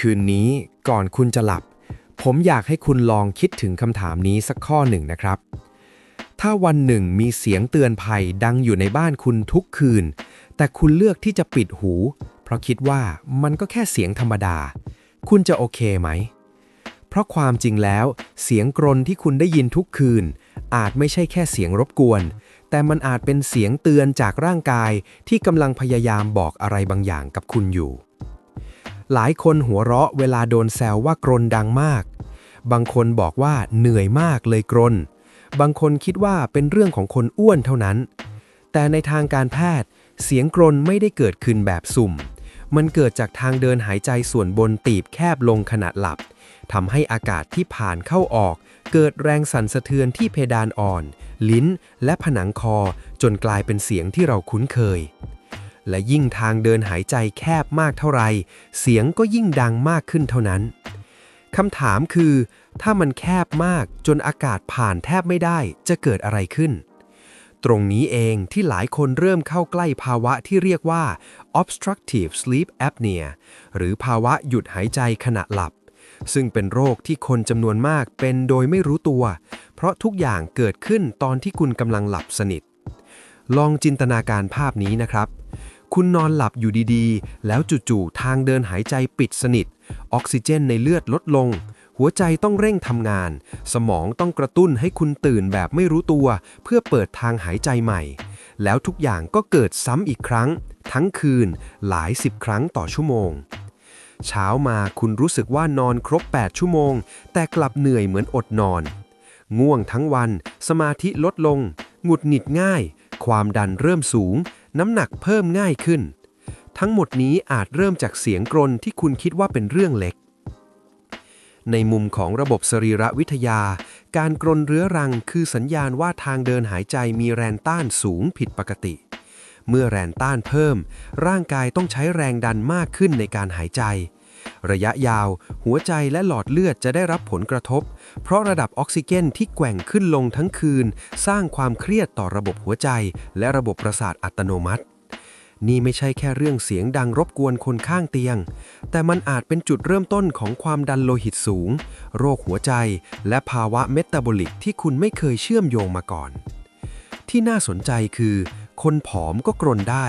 คืนนี้ก่อนคุณจะหลับ ผมอยากให้คุณลองคิดถึงคำถามนี้สักข้อหนึ่งนะครับ ถ้าวันหนึ่งมีเสียงเตือนภัยดังอยู่ในบ้านคุณทุกคืน แต่คุณเลือกที่จะปิดหู เพราะคิดว่ามันก็แค่เสียงธรรมดา คุณจะโอเคไหม เพราะความจริงแล้ว เสียงกรนที่คุณได้ยินทุกคืน อาจไม่ใช่แค่เสียงรบกวน แต่มันอาจเป็นเสียงเตือนจากร่างกายที่กำลังพยายามบอกอะไรบางอย่างกับคุณอยู่ หลายคนหัวเราะเวลาโดนแซวว่ากรนดังมาก บางคนบอกว่าเหนื่อยมากเลยกรน บางคนคิดว่าเป็นเรื่องของคนอ้วนเท่านั้น แต่ในทางการแพทย์ เสียงกรนไม่ได้เกิดขึ้นแบบสุ่ม มันเกิดจากทางเดินหายใจส่วนบนตีบแคบลงขณะหลับทำให้อากาศที่ผ่านเข้าออก เกิดแรงสั่นสะเทือนที่เพดานอ่อน ลิ้น และผนังคอ จนกลายเป็นเสียงที่เราคุ้นเคย และยิ่งทางเดินหายใจแคบมากเท่าไร เสียงก็ยิ่งดังมากขึ้นเท่านั้นคำถามคือ ถ้ามันแคบมากจนอากาศผ่านแทบไม่ได้จะเกิดอะไรขึ้น ตรงนี้เองที่หลายคนเริ่มเข้าใกล้ภาวะที่เรียกว่า obstructive sleep apnea หรือภาวะหยุดหายใจขณะหลับ ซึ่งเป็นโรคที่คนจำนวนมากเป็นโดยไม่รู้ตัว เพราะทุกอย่างเกิดขึ้นตอนที่คุณกำลังหลับสนิท ลองจินตนาการภาพนี้นะครับ คุณนอนหลับอยู่ดีๆ แล้วจู่ๆ ทางเดินหายใจปิดสนิท ออกซิเจนในเลือดลดลง หัวใจต้องเร่งทำงาน สมองต้องกระตุ้นให้คุณตื่นแบบไม่รู้ตัว เพื่อเปิดทางหายใจใหม่ แล้วทุกอย่างก็เกิดซ้ำอีกครั้ง ทั้งคืนหลายสิบครั้งต่อชั่วโมง เช้ามาคุณรู้สึกว่านอนครบ 8 ชั่วโมง แต่กลับเหนื่อยเหมือนอดนอน ง่วงทั้งวัน สมาธิลดลงหงุดหงิดง่าย ความดันเริ่มสูง น้ำหนักเพิ่มง่ายขึ้น ทั้งหมดนี้อาจเริ่มจากเสียงกรนที่คุณคิดว่าเป็นเรื่องเล็ก ในมุมของระบบสรีระวิทยา การกรนเรื้อรังคือสัญญาณว่าทางเดินหายใจมีแรงต้านสูงผิดปกติ เมื่อแรงต้านเพิ่ม ร่างกายต้องใช้แรงดันมากขึ้นในการหายใจ ระยะยาว หัวใจและหลอดเลือดจะได้รับผลกระทบ เพราะระดับออกซิเจนที่แกว่งขึ้นลงทั้งคืน สร้างความเครียดต่อระบบหัวใจ และระบบประสาทอัตโนมัติ นี่ไม่ใช่แค่เรื่องเสียงดังรบกวนคนข้างเตียง แต่มันอาจเป็นจุดเริ่มต้นของความดันโลหิตสูง โรคหัวใจ และภาวะเมตาบอลิกที่คุณไม่เคยเชื่อมโยงมาก่อน ที่น่าสนใจคือ คนผอมก็กรนได้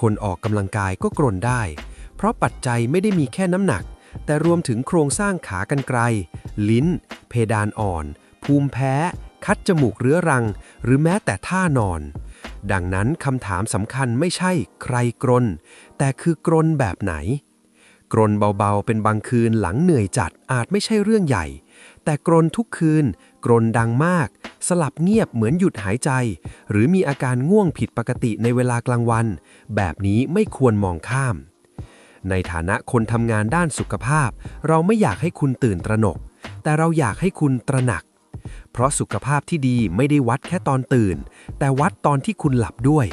คนออกกำลังกายก็กรนได้ ราะปัจจัยไม่ได้มีแค่น้ำหนัก แต่รวมถึงโครงสร้างขากรรไกร ลิ้น เพดานอ่อน ภูมิแพ้ คัดจมูกเรื้อรัง หรือแม้แต่ท่านอน ดังนั้นคำถามสำคัญไม่ใช่ใครกรน แต่คือกรนแบบไหน กรนเบาๆ เป็นบางคืนหลังเหนื่อยจัดอาจไม่ใช่เรื่องใหญ่ แต่กรนทุกคืน กรนดังมาก สลับเงียบเหมือนหยุดหายใจ หรือมีอาการง่วงผิดปกติในเวลากลางวัน แบบนี้ไม่ควรมองข้าม ในฐานะคนทำงานด้านสุขภาพ เราไม่อยากให้คุณตื่นตระหนก แต่เราอยากให้คุณตระหนัก เพราะสุขภาพที่ดีไม่ได้วัดแค่ตอนตื่น แต่วัดตอนที่คุณหลับด้วย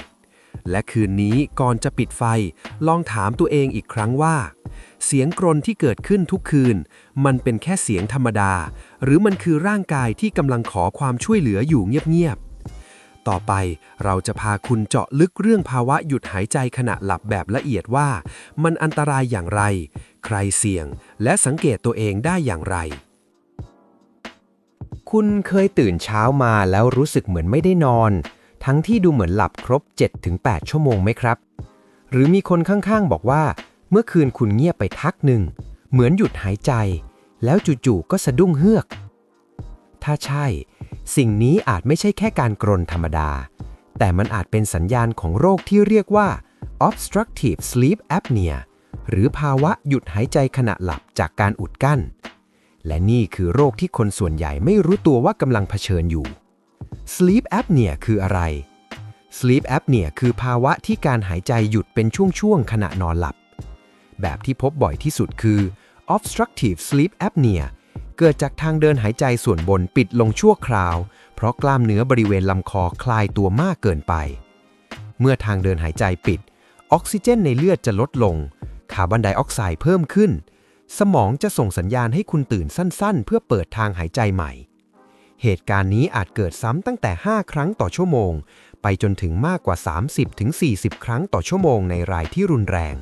และคืนนี้ก่อนจะปิดไฟ ลองถามตัวเองอีกครั้งว่า เสียงกรนที่เกิดขึ้นทุกคืน มันเป็นแค่เสียงธรรมดา หรือมันคือร่างกายที่กำลังขอความช่วยเหลืออยู่เงียบๆ ต่อไปเราจะพาคุณเจาะลึกเรื่องภาวะหยุดหายใจขณะหลับแบบละเอียดว่า มันอันตรายอย่างไร ใครเสี่ยง และสังเกตตัวเองได้อย่างไร คุณเคยตื่นเช้ามาแล้วรู้สึกเหมือนไม่ได้นอน ทั้งที่ดูเหมือนหลับครบ 7-8 ชั่วโมงไหมครับ หรือมีคนข้างๆบอกว่า เมื่อคืนคุณเงียบไปทักหนึ่ง เหมือนหยุดหายใจ แล้วจู่ๆก็สะดุ้งเฮือก ถ้าใช่ สิ่งนี้อาจไม่ใช่แค่การกรนธรรมดา แต่มันอาจเป็นสัญญาณของโรคที่เรียกว่า obstructive sleep apnea หรือภาวะหยุดหายใจขณะหลับจากการอุดกั้น และนี่คือโรคที่คนส่วนใหญ่ไม่รู้ตัวว่ากำลังเผชิญอยู่ Sleep apnea คืออะไร Sleep apnea คือภาวะที่การหายใจหยุดเป็นช่วงๆขณะนอนหลับ แบบที่พบบ่อยที่สุดคือ obstructive sleep apnea เกิดจากทางเดินหายใจส่วนบนปิดลงชั่วคราว เพราะกล้ามเนื้อบริเวณลำคอคลายตัวมากเกินไป เมื่อทางเดินหายใจปิด ออกซิเจนในเลือดจะลดลง คาร์บอนไดออกไซด์เพิ่มขึ้น สมองจะส่งสัญญาณให้คุณตื่นสั้นๆ เพื่อเปิดทางหายใจใหม่ เหตุการณ์นี้อาจเกิดซ้ำตั้งแต่ 5 ครั้งต่อชั่วโมง ไปจนถึงมากกว่า 30-40 ครั้งต่อชั่วโมงในรายที่รุนแรง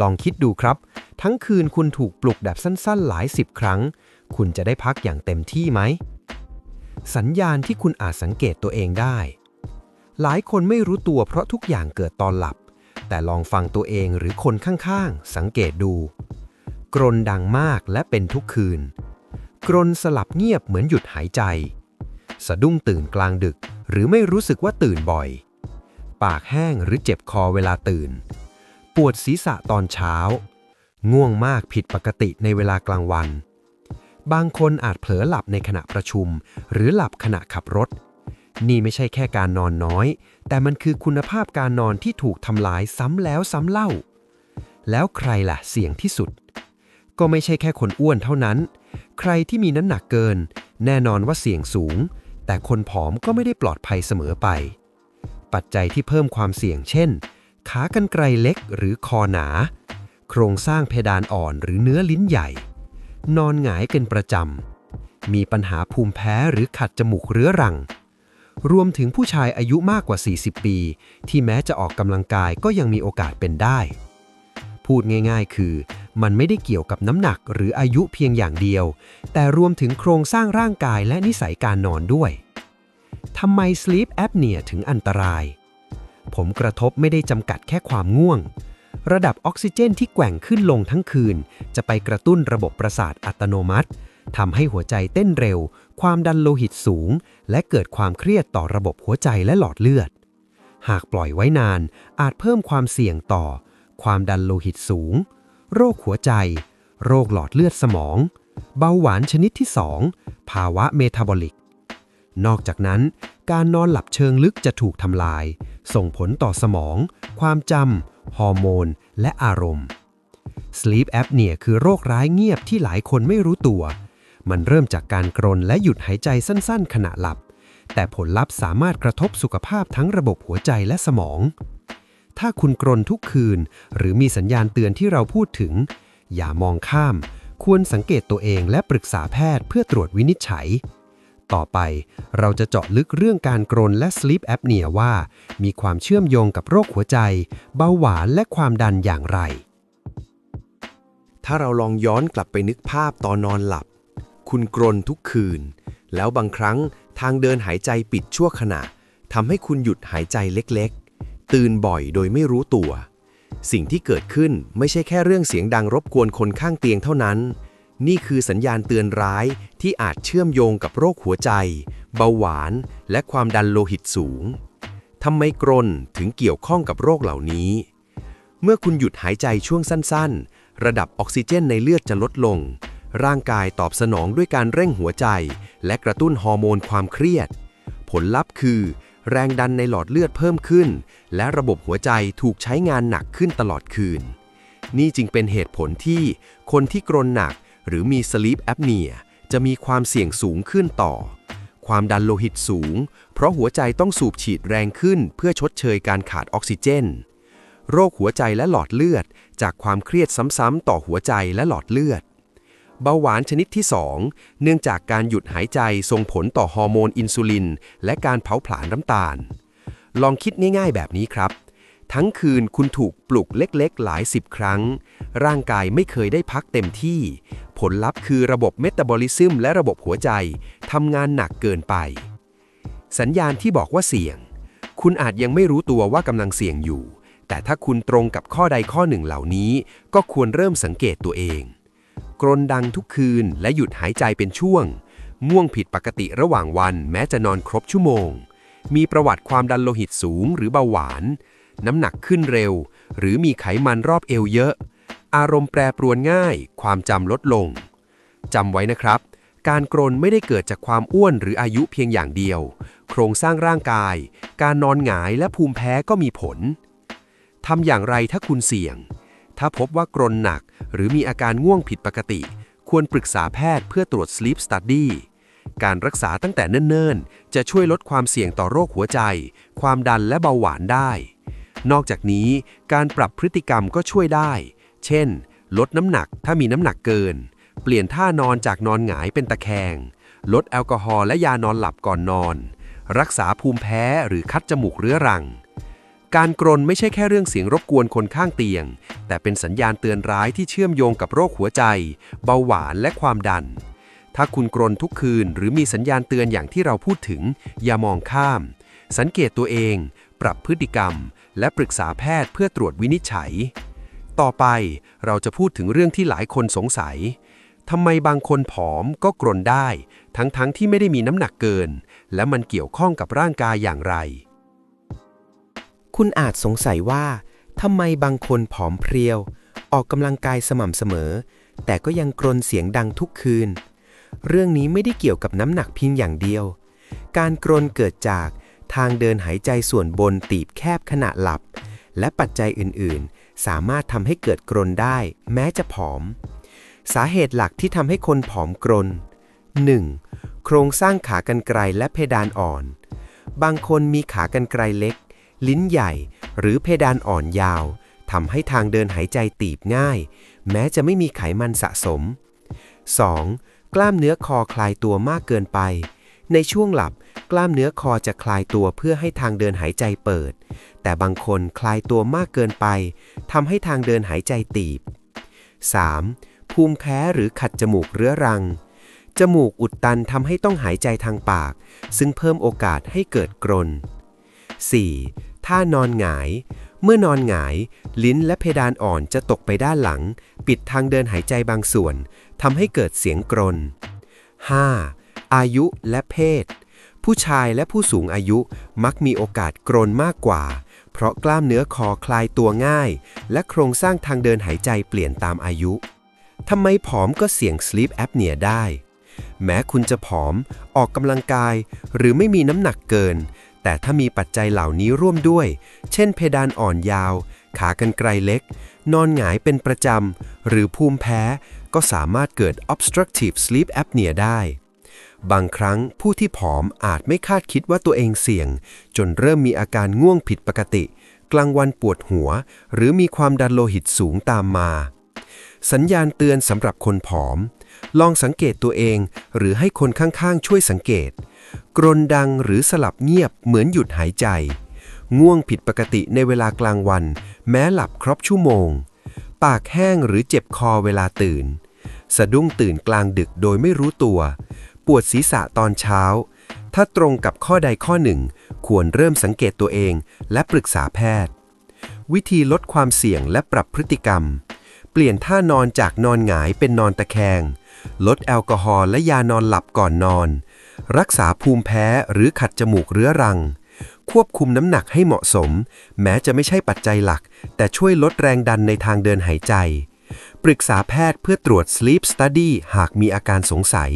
ลองคิดดูครับทั้งคืนคุณถูกปลุกแบบสั้นๆ หลายสิบครั้ง คุณจะได้พักอย่างเต็มที่ไหม สัญญาณที่คุณอาจสังเกตตัวเองได้ หลายคนไม่รู้ตัวเพราะทุกอย่างเกิดตอนหลับ แต่ลองฟังตัวเองหรือคนข้างๆ สังเกตดู กรนดังมากและเป็นทุกคืน กรนสลับเงียบเหมือนหยุดหายใจ สะดุ้งตื่นกลางดึก หรือไม่รู้สึกว่าตื่นบ่อย ปากแห้งหรือเจ็บคอเวลาตื่น ปวดศีรษะตอนเช้า ง่วงมากผิดปกติในเวลากลางวัน บางคนอาจเผลอหลับในขณะประชุม หรือหลับขณะขับรถ นี่ไม่ใช่แค่การนอนน้อย แต่มันคือคุณภาพการนอนที่ถูกทำลายซ้ำแล้วซ้ำเล่า แล้วใครล่ะเสี่ยงที่สุด ก็ไม่ใช่แค่คนอ้วนเท่านั้น ใครที่มีน้ำหนักเกิน แน่นอนว่าเสี่ยงสูง แต่คนผอมก็ไม่ได้ปลอดภัยเสมอไป ปัจจัยที่เพิ่มความเสี่ยงเช่น ขากรรไกรเล็กหรือคอหนา โครงสร้างเพดานอ่อนหรือเนื้อลิ้นใหญ่ นอนหงายเป็นประจำ มีปัญหาภูมิแพ้หรือขัดจมูกเรื้อรัง รวมถึงผู้ชายอายุมากกว่า 40 ปี ที่แม้จะออกกำลังกายก็ยังมีโอกาสเป็นได้ พูดง่ายๆ คือ มันไม่ได้เกี่ยวกับน้ำหนักหรืออายุเพียงอย่างเดียว แต่รวมถึงโครงสร้างร่างกายและนิสัยการนอนด้วยทำไม sleep apnea ถึงอันตราย ผมกระทบไม่ได้จำกัดแค่ความง่วง ระดับออกซิเจนที่แกว่งขึ้นลงทั้งคืน จะไปกระตุ้นระบบประสาทอัตโนมัติทำให้หัวใจเต้นเร็ว ความดันโลหิตสูง และเกิดความเครียดต่อระบบหัวใจและหลอดเลือด หากปล่อยไว้นานอาจเพิ่มความเสี่ยงต่อ ความดันโลหิตสูง โรคหัวใจ โรคหลอดเลือดสมอง เบาหวานชนิดที่ 2 ภาวะเมตาบอลิก นอกจากนั้น การนอนหลับเชิงลึกจะถูกทำลาย ส่งผลต่อสมอง ความจำ ฮอร์โมน และอารมณ์ Sleep apnea คือโรคร้ายเงียบที่หลายคนไม่รู้ตัว มันเริ่มจากการกรนและหยุดหายใจสั้นๆ ขณะหลับ แต่ผลลัพธ์สามารถกระทบสุขภาพทั้งระบบหัวใจและสมอง ถ้าคุณกรนทุกคืน หรือมีสัญญาณเตือนที่เราพูดถึง อย่ามองข้าม ควรสังเกตตัวเองและปรึกษาแพทย์เพื่อตรวจวินิจฉัย ต่อไป เราจะเจาะลึกเรื่องการกรนและ sleep apnea ว่า มีความเชื่อมโยงกับโรคหัวใจ เบาหวานและความดันอย่างไร ถ้าเราลองย้อนกลับไปนึกภาพตอนนอนหลับ คุณกรนทุกคืน แล้วบางครั้งทางเดินหายใจปิดชั่วขณะทำให้คุณหยุดหายใจเล็กๆ ตื่นบ่อยโดยไม่รู้ตัว สิ่งที่เกิดขึ้นไม่ใช่แค่เรื่องเสียงดังรบกวนคนข้างเตียงเท่านั้น นี่คือสัญญาณเตือนร้ายที่อาจเชื่อมโยงกับโรคหัวใจ เบาหวาน และความดันโลหิตสูง ทำไมกรนถึงเกี่ยวข้องกับโรคเหล่านี้ เมื่อคุณหยุดหายใจช่วงสั้น ๆ ระดับออกซิเจนในเลือดจะลดลง ร่างกายตอบสนองด้วยการเร่งหัวใจ และกระตุ้นฮอร์โมนความเครียด ผลลัพธ์คือ แรงดันในหลอดเลือดเพิ่มขึ้น และระบบหัวใจถูกใช้งานหนักขึ้นตลอดคืน นี่จึงเป็นเหตุผลที่คนที่กรนหนัก หรือมี sleep apnea จะมีความเสี่ยงสูงขึ้นต่อ ความดันโลหิตสูง เพราะหัวใจต้องสูบฉีดแรงขึ้นเพื่อชดเชยการขาดออกซิเจน โรคหัวใจและหลอดเลือด จากความเครียดซ้ำๆต่อหัวใจและหลอดเลือด เบาหวานชนิดที่ 2 เนื่องจากการหยุดหายใจส่งผลต่อฮอร์โมนอินซูลิน และการเผาผลาญน้ำตาล ลองคิดง่ายๆแบบนี้ครับทั้งคืนคุณถูกปลุกเล็กๆ หลายสิบครั้ง ร่างกายไม่เคยได้พักเต็มที่ ผลลัพธ์คือระบบเมตาบอลิซึมและระบบหัวใจทำงานหนักเกินไป สัญญาณที่บอกว่าเสี่ยง คุณอาจยังไม่รู้ตัวว่ากำลังเสี่ยงอยู่ แต่ถ้าคุณตรงกับข้อใดข้อหนึ่งเหล่านี้ ก็ควรเริ่มสังเกตตัวเอง กรนดังทุกคืนและหยุดหายใจเป็นช่วงง่วงผิดปกติระหว่างวันแม้จะนอนครบชั่วโมง มีประวัติความดันโลหิตสูงหรือเบาหวาน น้ำหนักขึ้นเร็ว หรือมีไขมันรอบเอวเยอะ อารมณ์แปรปรวนง่าย ความจำลดลง จำไว้นะครับ การกรนไม่ได้เกิดจากความอ้วนหรืออายุเพียงอย่างเดียว โครงสร้างร่างกาย การนอนหงายและภูมิแพ้ก็มีผล ทำอย่างไรถ้าคุณเสี่ยง ถ้าพบว่ากรนหนัก หรือมีอาการง่วงผิดปกติ ควรปรึกษาแพทย์เพื่อตรวจ sleep study การรักษาตั้งแต่เนิ่นๆ จะช่วยลดความเสี่ยงต่อโรคหัวใจ ความดันและเบาหวานได้ นอกจากนี้การปรับพฤติกรรมก็ช่วยได้ เช่น ลดน้ำหนักถ้ามีน้ำหนักเกิน เปลี่ยนท่านอนจากนอนหงายเป็นตะแคง ลดแอลกอฮอล์และยานอนหลับก่อนนอน รักษาภูมิแพ้หรือคัดจมูกเรื้อรัง การกรนไม่ใช่แค่เรื่องเสียงรบกวนคนข้างเตียง แต่เป็นสัญญาณเตือนร้ายที่เชื่อมโยงกับโรคหัวใจ เบาหวานและความดัน ถ้าคุณกรนทุกคืนหรือมีสัญญาณเตือนอย่างที่เราพูดถึง อย่ามองข้าม สังเกตตัวเอง ปรับพฤติกรรม และปรึกษาแพทย์เพื่อตรวจวินิจฉัย ต่อไปเราจะพูดถึงเรื่องที่หลายคนสงสัยทำไมบางคนผอมก็กรนได้ ทั้งๆทที่ไม่ได้มีน้ำหนักเกิน และมันเกี่ยวข้องกับร่างกายอย่างไร คุณอาจสงสัยว่าทำไมบางคนผอมเพรียว ออกกำลังกายสม่ำเสมอ แต่ก็ยังกรนเสียงดังทุกคืน เรื่องนี้ไม่ได้เกี่ยวกับน้ำหนักเพียงอย่างเดียว การกรนเกิดจากทางเดินหายใจส่วนบนตีบแคบขณะหลับ และปัจจัยอื่นๆ สามารถทำให้เกิดกรนได้ แม้จะผอม สาเหตุหลักที่ทำให้คนผอมกรน 1. โครงสร้างขากรรไกรและเพดานอ่อน บางคนมีขากรรไกรเล็ก ลิ้นใหญ่ หรือเพดานอ่อนยาวทำให้ทางเดินหายใจตีบง่าย แม้จะไม่มีไขมันสะสม 2. กล้ามเนื้อคอคลายตัวมากเกินไป ในช่วงหลับ กล้ามเนื้อคอจะคลายตัวเพื่อให้ทางเดินหายใจเปิด แต่บางคนคลายตัวมากเกินไปทำให้ทางเดินหายใจตีบ 3. ภูมิแพ้หรือขัดจมูกเรื้อรัง จมูกอุดตันทำให้ต้องหายใจทางปาก ซึ่งเพิ่มโอกาสให้เกิดกรน 4. ท่านอนหงาย เมื่อนอนหงาย ลิ้นและเพดานอ่อนจะตกไปด้านหลัง ปิดทางเดินหายใจบางส่วนทำให้เกิดเสียงกรน 5. อายุและเพศ ผู้ชายและผู้สูงอายุมักมีโอกาสกรนมากกว่า เพราะกล้ามเนื้อคอคลายตัวง่าย และโครงสร้างทางเดินหายใจเปลี่ยนตามอายุ ทำไมผอมก็เสี่ยง sleep apnea ได้ แม้คุณจะผอม ออกกำลังกาย หรือไม่มีน้ำหนักเกิน แต่ถ้ามีปัจจัยเหล่านี้ร่วมด้วย เช่นเพดานอ่อนยาว ขากรรไกรเล็ก นอนหงายเป็นประจำ หรือภูมิแพ้ ก็สามารถเกิด obstructive sleep apnea ได้ บางครั้งผู้ที่ผอมอาจไม่คาดคิดว่าตัวเองเสี่ยง จนเริ่มมีอาการง่วงผิดปกติ กลางวันปวดหัว หรือมีความดันโลหิตสูงตามมา สัญญาณเตือนสำหรับคนผอม ลองสังเกตตัวเอง หรือให้คนข้างๆ ช่วยสังเกต กรนดังหรือสลับเงียบเหมือนหยุดหายใจ ง่วงผิดปกติในเวลากลางวัน แม้หลับครบชั่วโมง ปากแห้งหรือเจ็บคอเวลาตื่น สะดุ้งตื่นกลางดึกโดยไม่รู้ตัว ปวดศีรษะตอนเช้า ถ้าตรงกับข้อใดข้อหนึ่ง ควรเริ่มสังเกตตัวเองและปรึกษาแพทย์ วิธีลดความเสี่ยงและปรับพฤติกรรม เปลี่ยนท่านอนจากนอนหงายเป็นนอนตะแคง ลดแอลกอฮอล์และยานอนหลับก่อนนอน รักษาภูมิแพ้หรือขัดจมูกเรื้อรัง ควบคุมน้ำหนักให้เหมาะสม แม้จะไม่ใช่ปัจจัยหลัก แต่ช่วยลดแรงดันในทางเดินหายใจปรึกษาแพทย์เพื่อตรวจ sleep study หากมีอาการสงสัย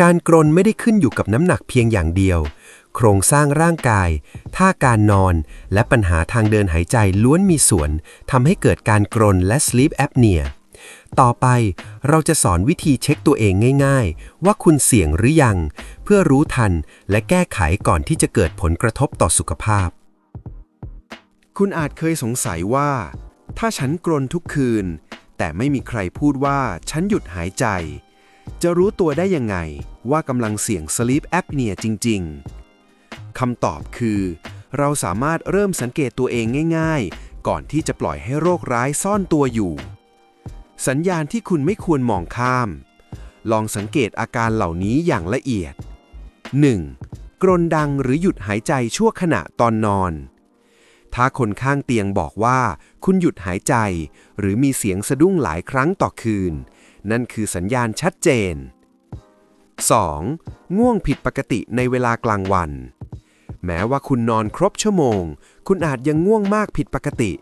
การกรนไม่ได้ขึ้นอยู่กับน้ำหนักเพียงอย่างเดียว โครงสร้างร่างกาย ท่าการนอน และปัญหาทางเดินหายใจล้วนมีส่วนทำให้เกิดการกรนและ sleep apnea ต่อไปเราจะสอนวิธีเช็คตัวเองง่าย ๆ ว่าคุณเสี่ยงหรือยัง เพื่อรู้ทันและแก้ไขก่อนที่จะเกิดผลกระทบต่อสุขภาพ คุณอาจเคยสงสัยว่า ถ้าฉันกรนทุกคืน แต่ไม่มีใครพูดว่าฉันหยุดหายใจ จะรู้ตัวได้ยังไงว่ากำลังเสี่ยง sleep apnea จริง ๆ คำตอบคือ เราสามารถเริ่มสังเกตตัวเองง่าย ๆ ก่อนที่จะปล่อยให้โรคร้ายซ่อนตัวอยู่ สัญญาณที่คุณไม่ควรมองข้าม ลองสังเกตอาการเหล่านี้อย่างละเอียด 1. กรนดังหรือหยุดหายใจชั่วขณะตอนนอน ถ้าคนข้างเตียงบอกว่า คุณหยุดหายใจ หรือมีเสียงสะดุ้งหลายครั้งต่อคืน นั่นคือสัญญาณชัดเจน 2. ง่วงผิดปกติในเวลากลางวัน แม้ว่าคุณนอนครบชั่วโมง คุณอาจยังง่วงมากผิดปกติ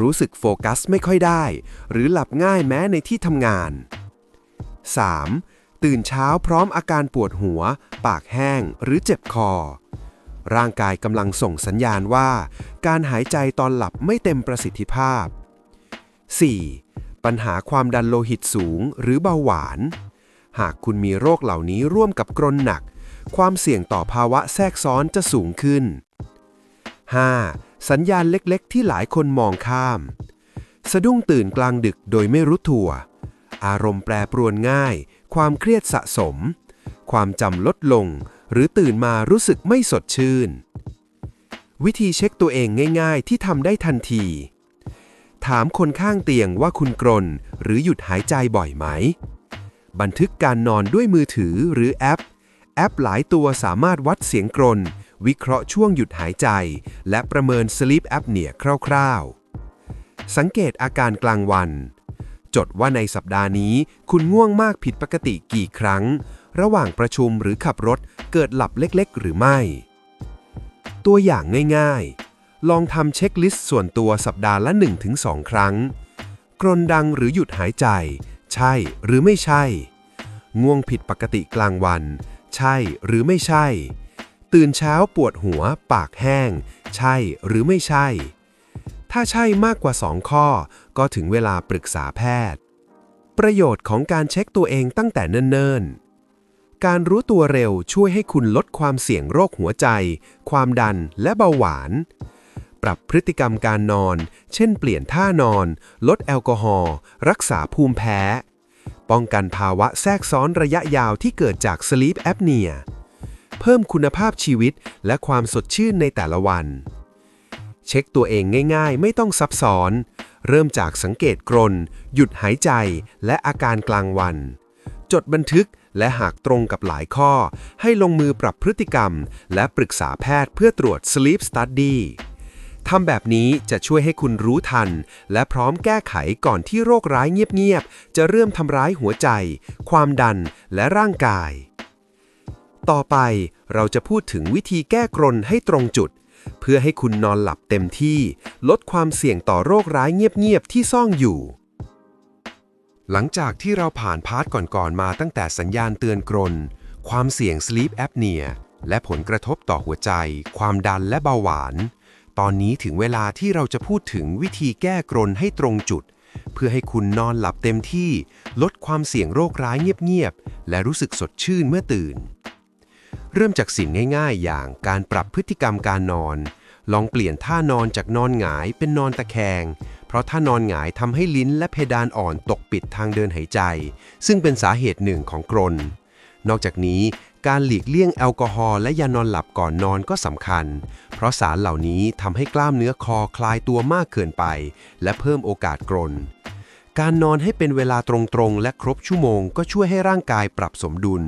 รู้สึกโฟกัสไม่ค่อยได้ หรือหลับง่ายแม้ในที่ทำงาน 3. ตื่นเช้าพร้อมอาการปวดหัว ปากแห้ง หรือเจ็บคอ ร่างกายกำลังส่งสัญญาณว่า การหายใจตอนหลับไม่เต็มประสิทธิภาพ 4. ปัญหาความดันโลหิตสูง หรือเบาหวาน หากคุณมีโรคเหล่านี้ร่วมกับกรนหนัก ความเสี่ยงต่อภาวะแทรกซ้อนจะสูงขึ้น 5. สัญญาณเล็กๆ ที่หลายคนมองข้าม สะดุ้งตื่นกลางดึกโดยไม่รู้ตัว อารมณ์แปรปรวนง่าย ความเครียดสะสม ความจำลดลง หรือตื่นมารู้สึกไม่สดชื่น วิธีเช็คตัวเองง่าย ๆ ที่ทำได้ทันที ถามคนข้างเตียงว่าคุณกรนหรือหยุดหายใจบ่อยไหม บันทึกการนอนด้วยมือถือหรือแอป แอปหลายตัวสามารถวัดเสียงกรน วิเคราะห์ช่วงหยุดหายใจ และประเมิน sleep apnea คร่าวๆ สังเกตอาการกลางวัน จดว่าในสัปดาห์นี้คุณง่วงมากผิดปกติกี่ครั้ง ระหว่างประชุมหรือขับรถเกิดหลับเล็กๆ หรือไม่ ตัวอย่างง่ายๆ ลองทำเช็คลิสต์ส่วนตัวสัปดาห์ละ 1-2 ครั้ง กรนดังหรือหยุดหายใจ ใช่หรือไม่ใช่ ง่วงผิดปกติกลางวัน ใช่หรือไม่ใช่ ตื่นเช้าปวดหัว ปากแห้ง ใช่หรือไม่ใช่ ถ้าใช่มากกว่า 2 ข้อ ก็ถึงเวลาปรึกษาแพทย์ ประโยชน์ของการเช็คตัวเองตั้งแต่เนิ่นๆการรู้ตัวเร็วช่วยให้คุณลดความเสี่ยงโรคหัวใจ ความดันและเบาหวาน ปรับพฤติกรรมการนอน เช่นเปลี่ยนท่านอน ลดแอลกอฮอล์รักษาภูมิแพ้ ป้องกันภาวะแทรกซ้อนระยะยาวที่เกิดจาก sleep apnea เพิ่มคุณภาพชีวิตและความสดชื่นในแต่ละวัน เช็คตัวเองง่ายๆ ไม่ต้องซับซ้อน เริ่มจากสังเกตกรน หยุดหายใจ และอาการกลางวัน จดบันทึกและหากตรงกับหลายข้อ ให้ลงมือปรับพฤติกรรม และปรึกษาแพทย์เพื่อตรวจ sleep study ทำแบบนี้จะช่วยให้คุณรู้ทัน และพร้อมแก้ไขก่อนที่โรคร้ายเงียบๆ จะเริ่มทำร้ายหัวใจ ความดันและร่างกาย ต่อไปเราจะพูดถึงวิธีแก้กรนให้ตรงจุด เพื่อให้คุณนอนหลับเต็มที่ ลดความเสี่ยงต่อโรคร้ายเงียบๆ ที่ซ่องอยู่ หลังจากที่เราผ่านพาร์ทก่อนๆ มาตั้งแต่สัญญาณเตือนกรน ความเสี่ยง sleep apnea และผลกระทบต่อหัวใจ ความดันและเบาหวาน ตอนนี้ถึงเวลาที่เราจะพูดถึงวิธีแก้กรนให้ตรงจุด เพื่อให้คุณนอนหลับเต็มที่ ลดความเสี่ยงโรคร้ายเงียบๆ และรู้สึกสดชื่นเมื่อตื่น เริ่มจากสิ่งง่ายๆ อย่างการปรับพฤติกรรมการนอน ลองเปลี่ยนท่านอนจากนอนหงายเป็นนอนตะแคง เพราะถ้านอนหงายทำให้ลิ้นและเพดานอ่อนตกปิดทางเดินหายใจ ซึ่งเป็นสาเหตุหนึ่งของกรนนอกจากนี้ การหลีกเลี่ยงแอลกอฮอล์และยานอนหลับก่อนนอนก็สำคัญ เพราะสารเหล่านี้ทำให้กล้ามเนื้อคอคลายตัวมากเกินไป และเพิ่มโอกาสกรน การนอนให้เป็นเวลาตรงๆ และครบชั่วโมงก็ช่วยให้ร่างกายปรับสมดุล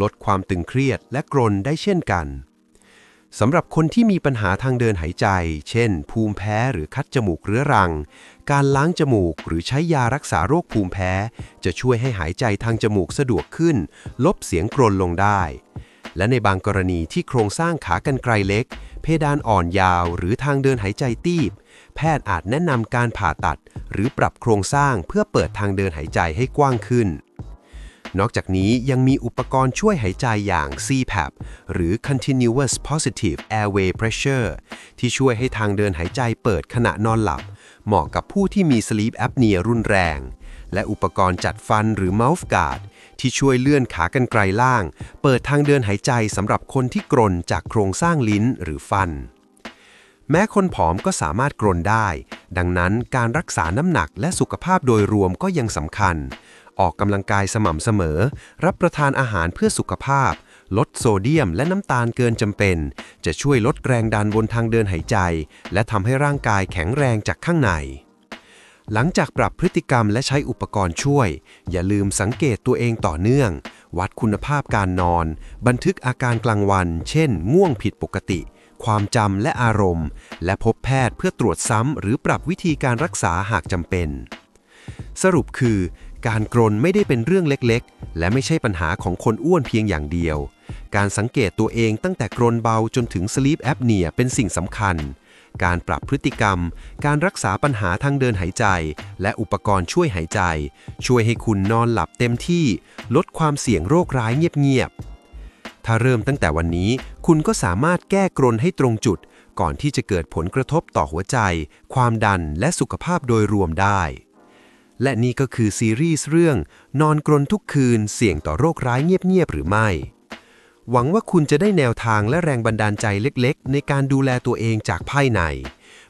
ลดความตึงเครียดและกรนได้เช่นกัน สำหรับคนที่มีปัญหาทางเดินหายใจ เช่น ภูมิแพ้หรือคัดจมูกเรื้อรัง การล้างจมูกหรือใช้ยารักษาโรคภูมิแพ้ จะช่วยให้หายใจทางจมูกสะดวกขึ้น ลบเสียงกรนลงได้ และในบางกรณีที่โครงสร้างขากรรไกรเล็ก เพดานอ่อนยาว หรือทางเดินหายใจตีบ แพทย์อาจแนะนำการผ่าตัด หรือปรับโครงสร้างเพื่อเปิดทางเดินหายใจให้กว้างขึ้น นอกจากนี้ยังมีอุปกรณ์ช่วยหายใจอย่าง CPAP หรือ Continuous Positive Airway Pressure ที่ช่วยให้ทางเดินหายใจเปิดขณะนอนหลับ เหมาะกับผู้ที่มี sleep apnea รุนแรง และอุปกรณ์จัดฟันหรือ mouth guard ที่ช่วยเลื่อนขากรรไกรล่าง เปิดทางเดินหายใจสำหรับคนที่กรนจากโครงสร้างลิ้นหรือฟัน แม้คนผอมก็สามารถกรนได้ ดังนั้นการรักษาน้ำหนักและสุขภาพโดยรวมก็ยังสำคัญ ออกกำลังกายสม่ำเสมอ รับประทานอาหารเพื่อสุขภาพ ลดโซเดียมและน้ำตาลเกินจำเป็น จะช่วยลดแรงดันบนทางเดินหายใจ และทำให้ร่างกายแข็งแรงจากข้างใน หลังจากปรับพฤติกรรมและใช้อุปกรณ์ช่วย อย่าลืมสังเกตตัวเองต่อเนื่อง วัดคุณภาพการนอน บันทึกอาการกลางวัน เช่น ง่วงผิดปกติ ความจำและอารมณ์ และพบแพทย์เพื่อตรวจซ้ำหรือปรับวิธีการรักษาหากจำเป็นสรุปคือ การกรนไม่ได้เป็นเรื่องเล็กๆ และไม่ใช่ปัญหาของคนอ้วนเพียงอย่างเดียว การสังเกตตัวเองตั้งแต่กรนเบาจนถึง sleep apnea เป็นสิ่งสำคัญ การปรับพฤติกรรม การรักษาปัญหาทางเดินหายใจ และอุปกรณ์ช่วยหายใจ ช่วยให้คุณนอนหลับเต็มที่ ลดความเสี่ยงโรคร้ายเงียบๆ ถ้าเริ่มตั้งแต่วันนี้ คุณก็สามารถแก้กรนให้ตรงจุด ก่อนที่จะเกิดผลกระทบต่อหัวใจ ความดันและสุขภาพโดยรวมได้ และนี่ก็คือซีรีส์เรื่อง นอนกรนทุกคืนเสี่ยงต่อโรคร้ายเงียบๆหรือไม่ หวังว่าคุณจะได้แนวทางและแรงบันดาลใจเล็กๆ ในการดูแลตัวเองจากภายใน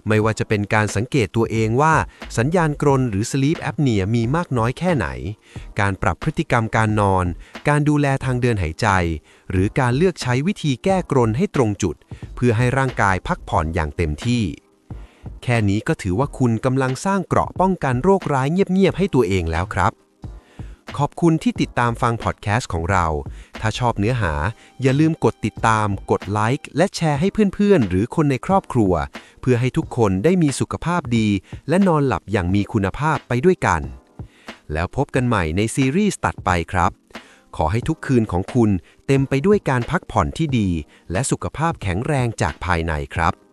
ไม่ว่าจะเป็นการสังเกตตัวเองว่า สัญญาณกรนหรือ sleep apnea มีมากน้อยแค่ไหน การปรับพฤติกรรมการนอน การดูแลทางเดินหายใจ หรือการเลือกใช้วิธีแก้กรนให้ตรงจุด เพื่อให้ร่างกายพักผ่อนอย่างเต็มที่ แค่นี้ก็ถือว่าคุณกำลังสร้างเกราะป้องกันโรคร้ายเงียบๆให้ตัวเองแล้วครับ ขอบคุณที่ติดตามฟังพอดแคสต์ของเรา ถ้าชอบเนื้อหา อย่าลืมกดติดตาม กดไลค์และแชร์ให้เพื่อนๆ หรือคนในครอบครัว เพื่อให้ทุกคนได้มีสุขภาพดี และนอนหลับอย่างมีคุณภาพไปด้วยกัน แล้วพบกันใหม่ในซีรีส์ตัดไปครับ ขอให้ทุกคืนของคุณเต็มไปด้วยการพักผ่อนที่ดี และสุขภาพแข็งแรงจากภายในครับ